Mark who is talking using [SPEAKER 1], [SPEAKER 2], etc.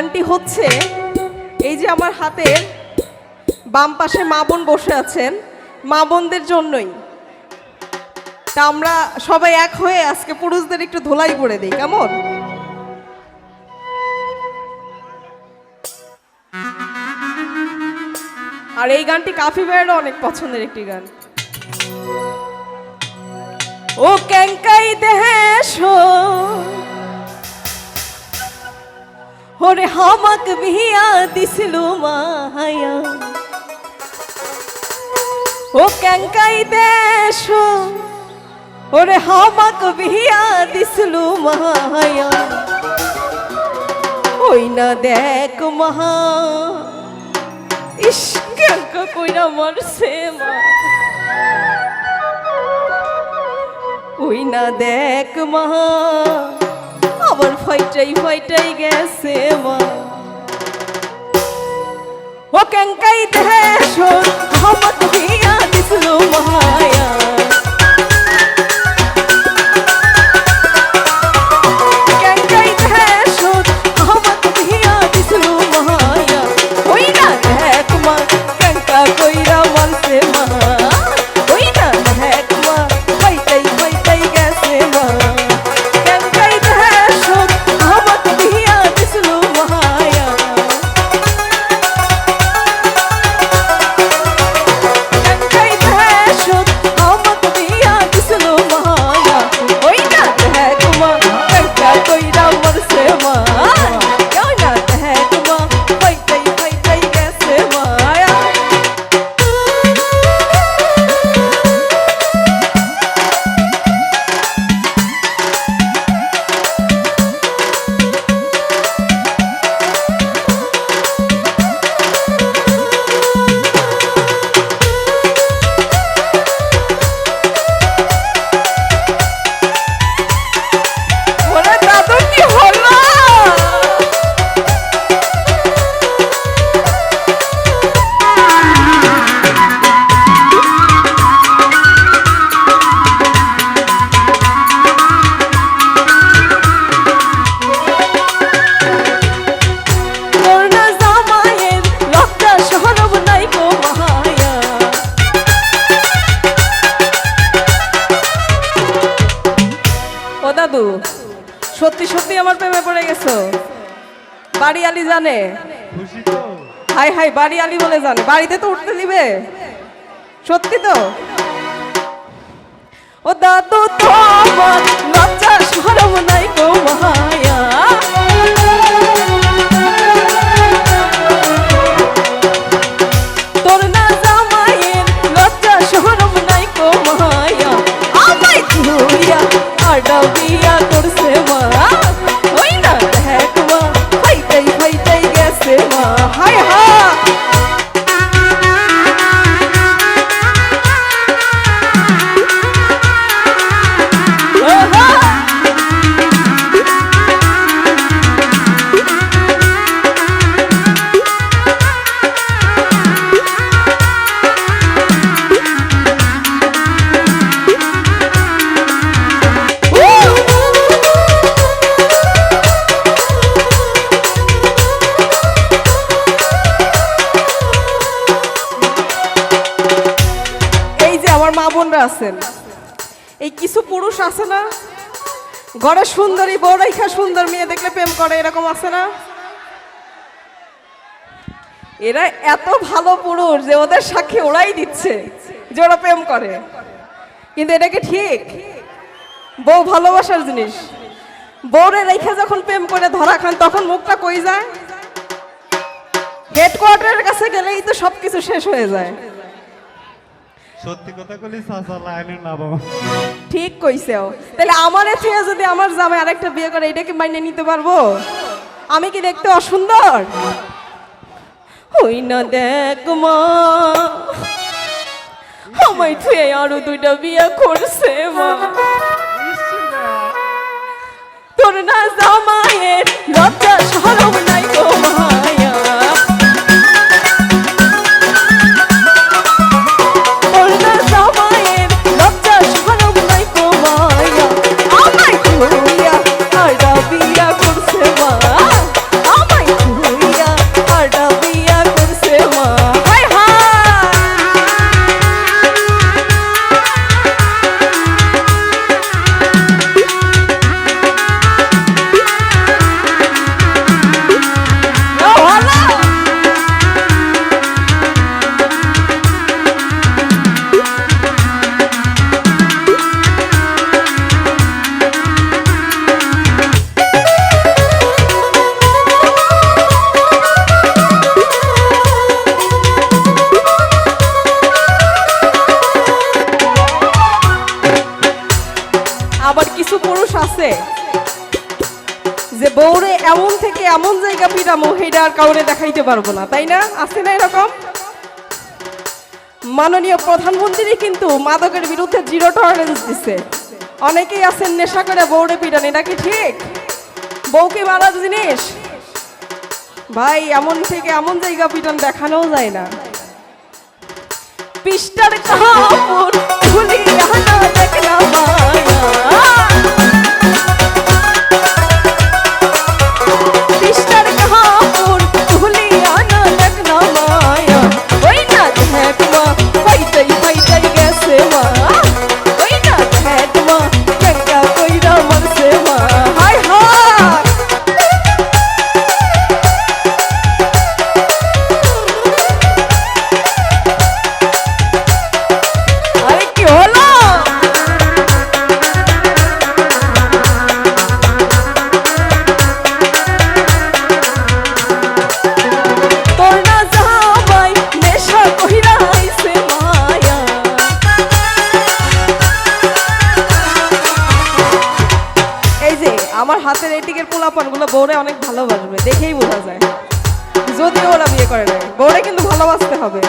[SPEAKER 1] গানটি হচ্ছে এই যে আমার হাতের বাম পাশে মা বোন বসে আছেন, মা বোনদের জন্যই। তা আমরা সবাই এক হয়ে আজকে পুরুষদের একটু ধোলাই করে দিই, কেমন? আর এই গানটি কাফি ভাইয়েরও অনেক পছন্দের একটি গান। ও ক্যাঙ্কাই দেশ ওরে হামাক বিয়া দিছিল মায়া ও ক্যাঙ্কাই দেশ ওরে হামাক বিয়া দিছিল মায়া ওই না দেখ মহা ইস ক্যাঙ্কা কইরা মারছে মা ওই না দেখ মা আবার ফাইটাই ফাইটাই গেছে মা। ও কেঙ্কাই দেশ সত্যি সত্যি আমার প্রেমে পড়ে গেছো? বাড়ি আলী জানে? হাই হাই, বাড়ি আলী বলে জানে। বাড়িতে তো উঠতে দিবে। সত্যি তো? ও দাদু তো আমার লজ্জা সরব নাই গো মায়া। আছেন? এই কিছু পুরুষ আছে না? ঘরে সুন্দরী, বউ সুন্দর, মেয়ে দেখলে প্রেম করে, এরকম আছে না? এরা এত ভালো পুরুষ যে ওদের সাক্ষী ওরাই দিচ্ছে যে ওরা প্রেম করে। কিন্তু এটা কি ঠিক? বউ ভালোবাসার জিনিস। বউরে রেখে যখন প্রেম করে ধরা খান, তখন মুখটা কই যায়? হেডকোয়ার্টারের কাছে গেলেই তো সবকিছু শেষ হয়ে যায়।
[SPEAKER 2] সত্যি কথা বাবা।
[SPEAKER 1] ঠিক তাহলে থেকে যদি আমার জামাই আরেকটা বিয়ে করে এটা কি মাইনে নিতে পারব? আমি কি দেখতে অসুন্দর? হই না দেখ মা, আমায় আরও দুইটা বিয়ে করছে মা। তোর না জামাইয়ের লজ্জা সরম নাই গো মায়া আছে যে বউরে এমন থেকে এমন জায়গা পিটামো সেটা আর কাউরে দেখাইতে পারব না, তাই না? আছে না এরকম? মাননীয় প্রধানমন্ত্রী কিন্তু মাদকের বিরুদ্ধে জিরো টলারেন্স দিছে। অনেকেই আছেন নেশা করে বউরে পিটান, এটা কি ঠিক? বউ কি মারার জিনিস? ভাই, এমন থেকে এমন জায়গা পিটান দেখানোও যায় না। পিস্টার খুলি আনা বউরে অনেক ভালোবাসবে, দেখেই বোঝা যায়। যদিও ওরা বিয়ে করে নেয় বউরে কিন্তু ভালোবাসতে হবে।